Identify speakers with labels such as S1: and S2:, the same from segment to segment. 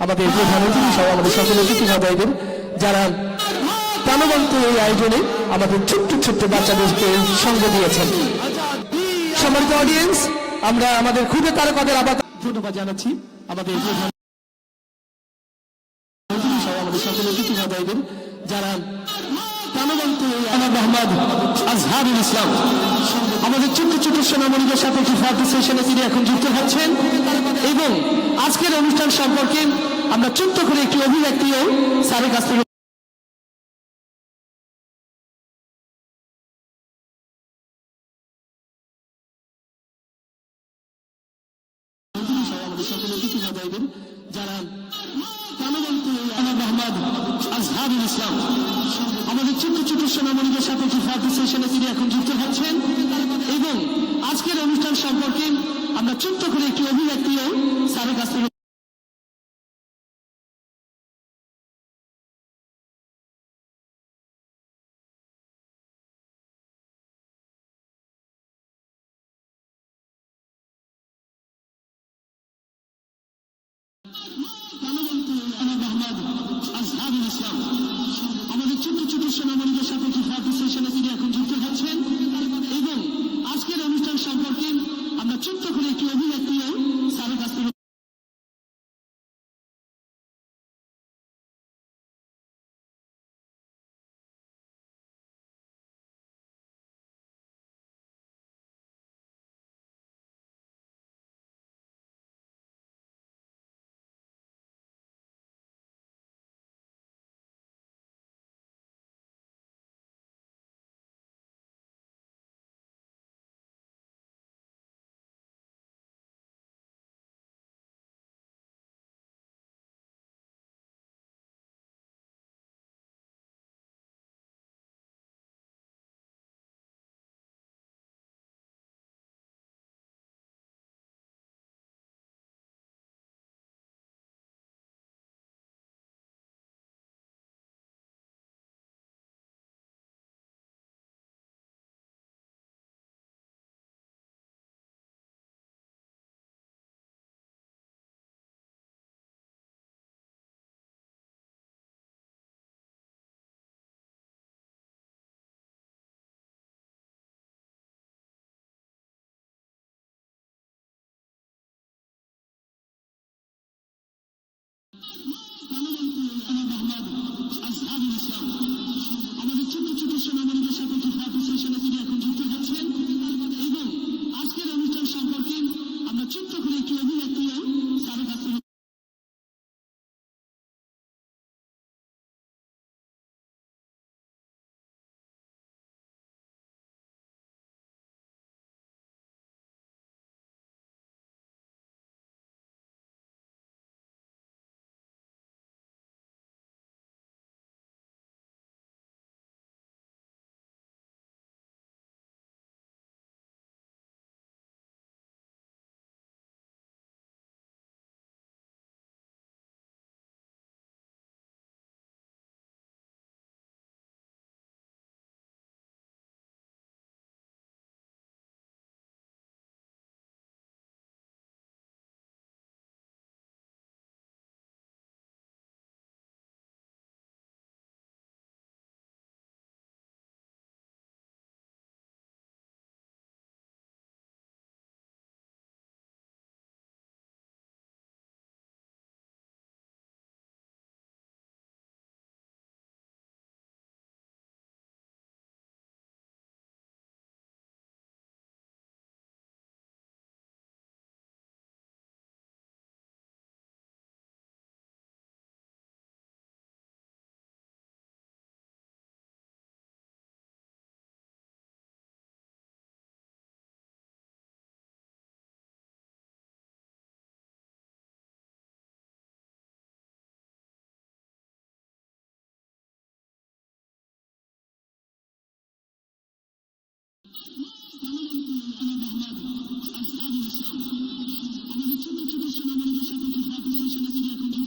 S1: আমাদের প্রধান অতিথি সহ আমাদের সকল অতিথি সদয়দের যারা প্রাণবন্ত এই আয়োজনে আমাদের ছোট্ট ছোট্ট বাচ্চাদেরকে সঙ্গ দিয়েছেন। সম্মানিত অডিয়েন্স আমরা আমাদের খুদে তারকাদের আবার ধন্যবাদ জানাচ্ছি আমাদের প্রধান অতিথি সহ আমাদের সকল অতিথি সদয়দের যারা আমাদের ছোট্ট ছোট্ট সোনামণিদের সাথে একটি ফার্টি সেশনে তিনি এখন যুক্ত হচ্ছেন। এবং আজকের অনুষ্ঠান সম্পর্কে আমরা ছোট্ট করে একটি অভিব্যক্তিও স্যারের কাছ থেকে যারা আমাদের ছোট্ট ছোট্ট সোনামণিদের সাথে একটি ফার্টি সেশনে তিনি এখন যুক্ত হচ্ছেন এবং আজকের অনুষ্ঠান সম্পর্কে আমরা ছোট্ট করে একটি অভিব্যক্তিও কাছ থেকে আমাদের সাথে তিনি এখন যুক্ত আজকের অনুষ্ঠান সম্পর্কে আমরা ছোট্ট করে একটি অভিব্যক্তিও স্যারের কাছ থেকে আমাদের ছোট ছোট সোনামণিদের সাথে একটি সেশনে তিনি এখন যুক্ত হচ্ছেন এবং আজকের অনুষ্ঠান সম্পর্কে Ang sabi ng Islam, ang nagsimang tradisyon ng mga sa pagkakapos sa siya na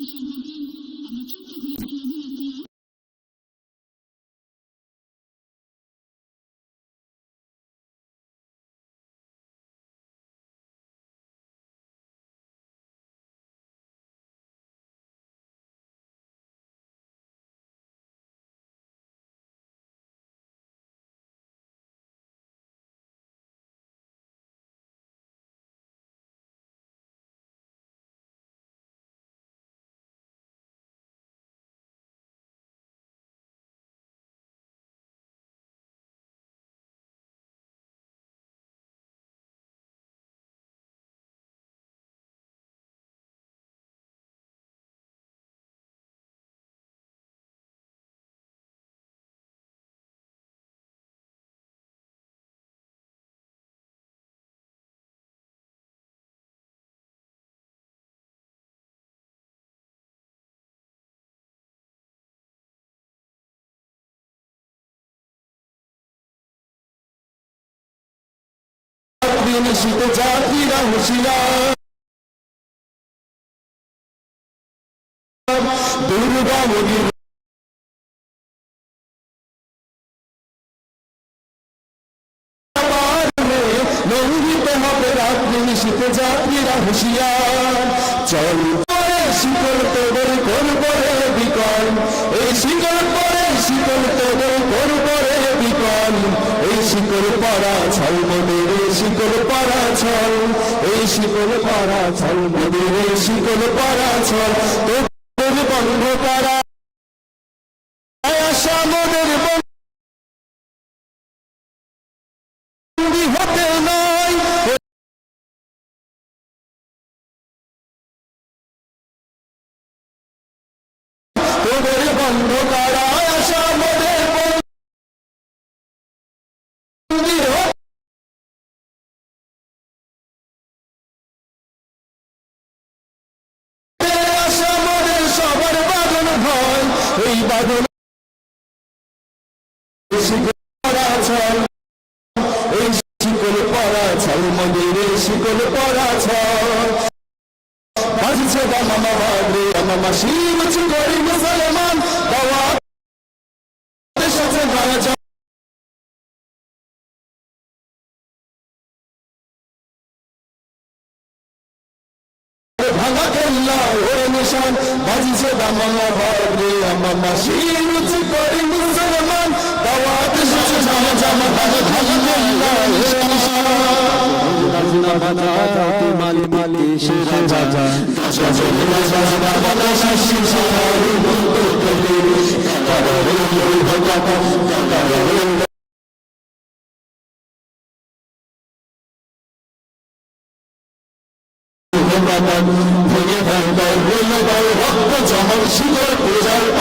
S1: Thank you.
S2: দিন শীত জাতিরা হুশিয়ার দুর্গা লঙ্ঘিত হবে রাত্রি নিশীতে যাত্রীরা হুশিয়ার ছল এই শিকল পরা ছল মোদের এই শিকল পরা ছল তোদের বন্ধ করা এই বাদল এই শিকল পরা ছল মন্দিরে শিকল পরা ছল বাজছে দা মামা বাদরে মামা শিব করি মুসলমান। আমামা শিরুচ করি মুসলমান দাওয়াত এসেছে জামা জামা ভাঙা ভাঙা কেল্লা ওরে নিশান
S1: বাজনা বাজাতে মালি মালি শেষে বাজা
S2: ভেঙে হইল বড় রক্ত জমল শিকড়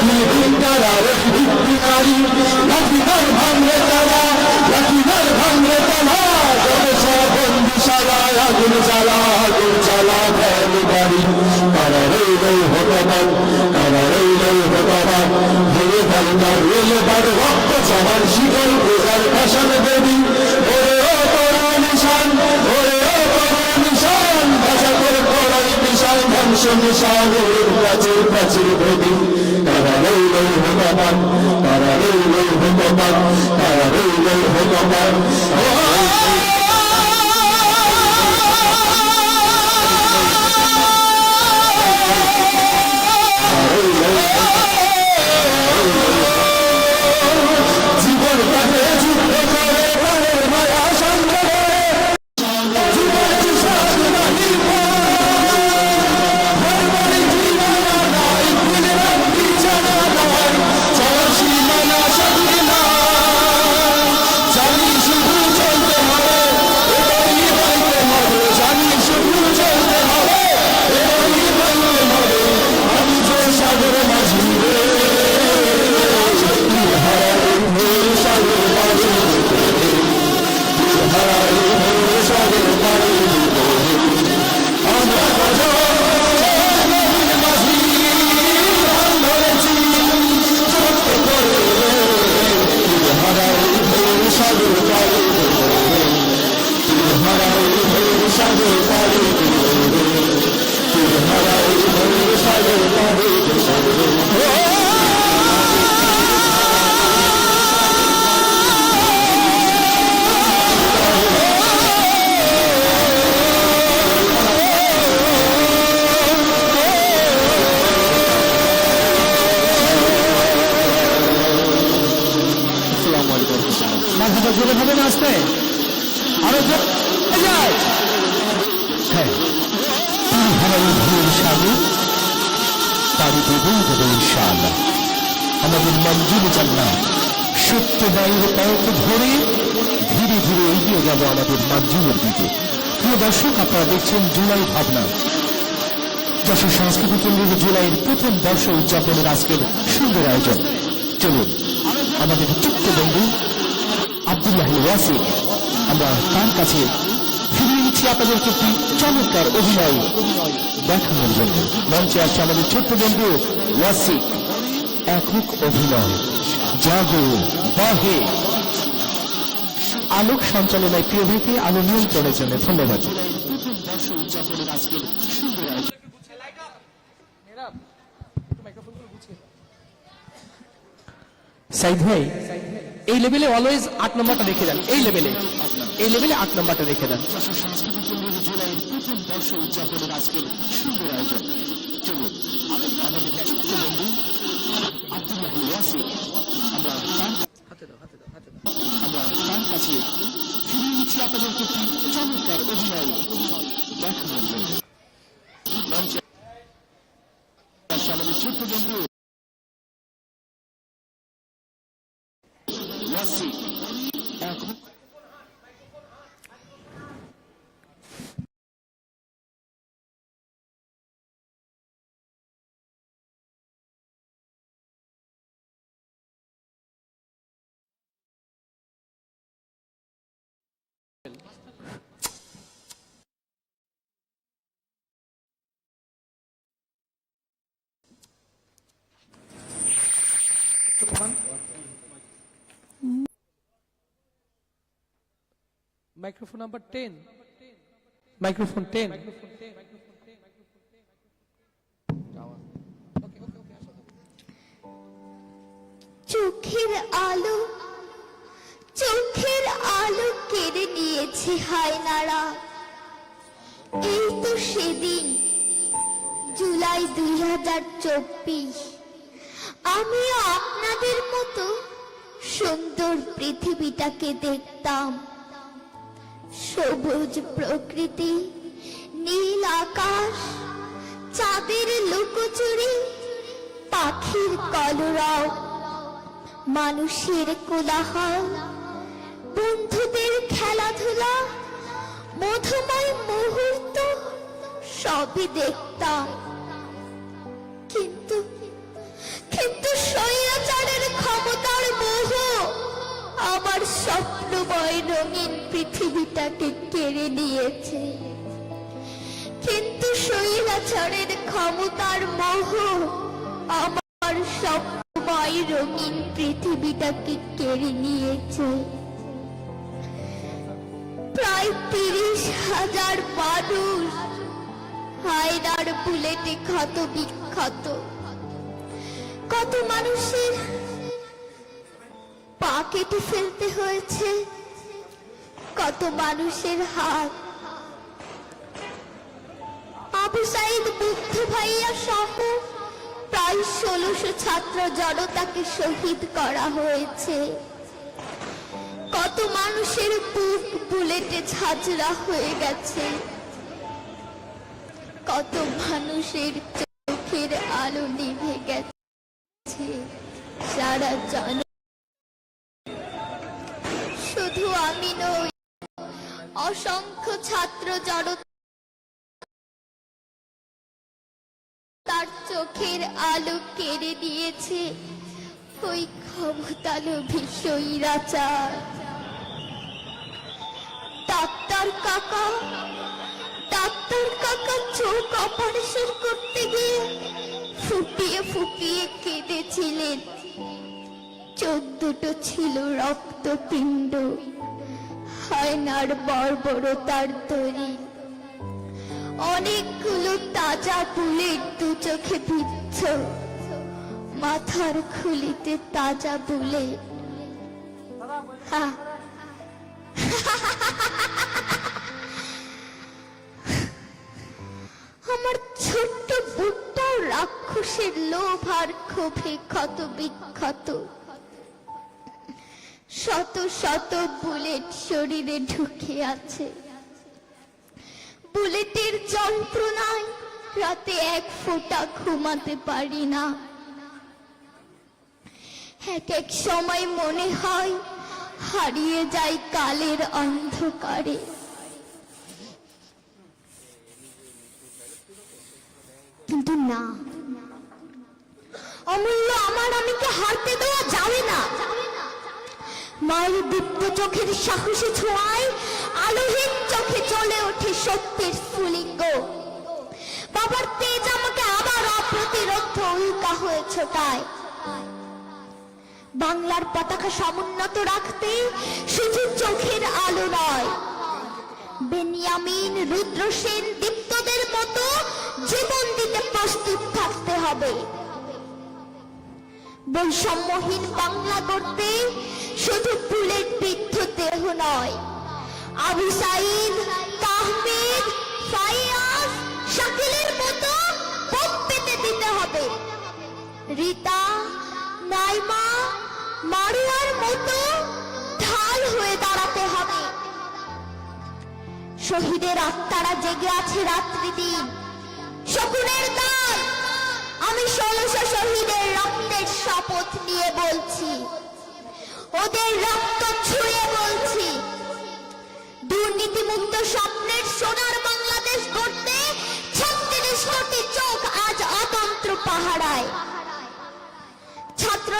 S2: এরে দেখি ভিমকার আর ওই ভিত্তি নারী লাঠিদার ভাঙলে তারা লাঠিদার ভাঙলে তারা জলসা বন্দি সারা আগুন জ্বালা আগুন জ্বালা ফেলে বাড়ি কারা রইল ভগবান কারা রইল ভগবান ভেঙে ফেলবার রইল বার রক্ত জমান শিকল পূজার ভাষণ দেবী নিশান ধ্বংস নিশান প্রাচীর প্রাচীর দেবী ভগবান কারা রইল হতবান তারা রইল ভগবান। জান্নাত সত্য বাইরে পথ ধরে ধীরে ধীরে এগিয়ে যাব আমাদের মঞ্জুরের দিকে। প্রিয় দর্শক, আপনারা দেখছেন জুলাই ভাবনা। যশোর সংস্কৃতি কেন্দ্রের জুলাইয়ের প্রথম বর্ষ উদযাপনের আজকের সুন্দর আয়োজন। চলুন, আমাদের ছোট্ট বন্ধু আব্দুল্লাহ ওয়াসিক আমরা তার কাছে ফিরিয়ে নিচ্ছি আপনাদেরকে একটি চমৎকার অভিনয় দেখানোর জন্য। মঞ্চে আসছে আমাদের ছোট্ট বন্ধু ওয়াসিক একক অভিনয় জাগো বাহে। আলোক সঞ্চালনায় আলো নিয়ন্ত্রণের জন্য ধন্যবাদ।
S1: সাইদ ভাই, এই লেভেলে অলওয়েজ আট নম্বরটা রেখে দেন, এই লেভেলে। এই লেভেলে আট নম্বরটা রেখে দেন।
S2: প্রথম বর্ষ উদযাপনের আজকের সুন্দর আয়োজন চলুন, আমাদের বন্ধু আমরা তার কাছে ফিরিয়ে নিচ্ছি আপনাদেরকে চমৎকার অভিনয় দেখানোর জন্য আমাদের ছোট্ট বন্ধু
S3: Microphone number 10. Microphone 10.
S4: চোখের আলো চোখের আলো কেড়ে নিয়েছে হায়নারা এই তো সেদিন, জুলাই দুই হাজার চব্বিশ। আমিও আপনাদের মতো সুন্দর পৃথিবীটাকে দেখতাম। সবুজ প্রকৃতি, নীল আকাশ, চাঁদের লুকোচুরি, পাখির কলরব, মানুষের কোলাহল বন্ধুদের খেলাধুলা, মধুময় মুহূর্ত, সবই দেখতাম। কিন্তু কিন্তু স্বৈরাচারের ক্ষমতার মোহ, আমার স্বপ্নময় রঙিন পৃথিবীটাকে কেড়ে নিয়েছে। কিন্তু স্বৈরাচারের ক্ষমতার মোহ, আমার স্বপ্নময় রঙিন পৃথিবীটাকে কেড়ে নিয়েছে। প্রায় তিরিশ হাজার মানুষ হায়নার বুলেটে ক্ষত বিক্ষত। কত মানুষের পা কেটে ফেলতে হয়েছে। কত মানুষের হাত। আবু সাইদ বুদ্ধ ভাইয়া সহ প্রায় ষোলোশো ছাত্র জনতাকে শহীদ করা হয়েছে। কত মানুষের বুক বুলেটে ঝাঁঝরা হয়ে গেছে। কত মানুষের চোখের আলো নিভে গেছে। সারা জন শুধু আমি নই, অসংখ্য ছাত্র জনতা তার চোখের আলো কেড়ে দিয়েছে ওই ক্ষমতালো ভীষইরাচার ডাক্তার কাকা ডাক্তার কাকা চোখ অপারেশন করতে গিয়ে ফুপিয়ে ফুপিয়ে কেঁদেছিলেন চোখ দুটো ছিল রক্তপিণ্ড, হায়নার বর্বরতার তৈরি অনেকগুলো তাজা বুলেট দু চোখে বিচ্ছ মাথার খুলিতে তাজা বুলেট হা। আমার ছোট্ট বুকটাও রাক্ষসের লোভ আর ক্ষোভে ক্ষত বিক্ষত। শত শত বুলেট শরীরে ঢুকে আছে। বুলেটের যন্ত্রণায় রাতে এক ফোঁটা ঘুমাতে পারি না। এক এক সময় মনে হয় হারিয়ে যায় কালের অন্ধকারে। কিন্তু না। অমূল্য, আমার আমিকে হারতে দেওয়া যাবে না। মায়ের দীপ্ত চোখের সাহসী ছোঁয়ায়, আলোহীন চোখে চলে ওঠে সত্যের স্ফুলিঙ্গ। বাবার তেজ আমাকে আবার অপ্রতিরোধ উল্কা হয়ে ছোটায়। বাংলার পতাকা সমুন্নত রাখতে শুধু চোখের আলো নয়। বেনিয়ামিন রুদ্রসেন দীপ্তদের মতো জীবন দিতে প্রস্তুত থাকতে হবে। বৈষম্যহীন বাংলা করতে শুধু বুলেট বিদ্ধ দেহ নয়। আবু সাইদ, তাহমিদ, ফাইয়াজ শাকিলের মতো বুক পেতে দিতে হবে। রিতা নাইমা মারুয়ার মতো ঢাল হয়ে দাঁড়াতে হবে। শহীদের আত্মারা জেগে আছে রাত্রি দিন। শকুনের দান আমি ষোলশো শহীদের রক্তের শপথ নিয়ে বলছি। ওদের রক্ত ছুঁয়ে বলছি। দুর্নীতিমুক্ত স্বপ্নের সোনার বাংলাদেশ গড়তে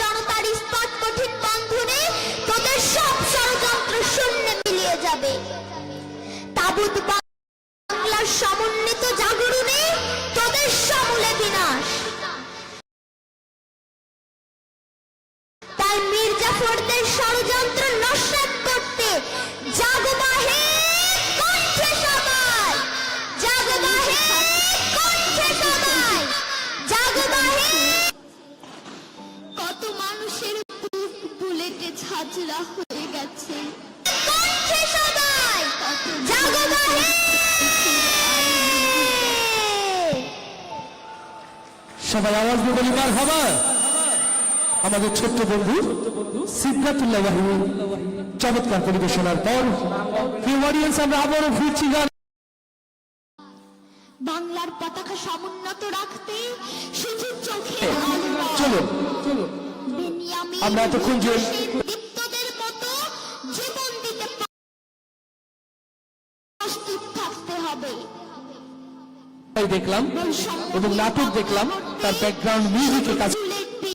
S4: জনতার ইস্পাত কঠিন বন্ধনে তোদের সব ষড়যন্ত্র শূন্য মিলিয়ে যাবে। তাবুত ঝাঁঝরা হয়ে গেছে। সবাই!
S1: আওয়াজ বলি মার হবা আমাদের ছোট্ট বন্ধু সিদ্ধাতুল্লাহ বাহিনী চমৎকার পরিবেশনার পর অডিয়েন্স আমরা আবারও ফিরছি গান
S4: বাংলার পতাকা সমুন্নত রাখতে শুধু চোখে আলো নয়।
S1: চলুন। আমরা এতক্ষণ যে- এবং নাটক দেখলাম তার ব্যাকগ্রাউন্ড মিউজিকের কাজ
S4: বুলেট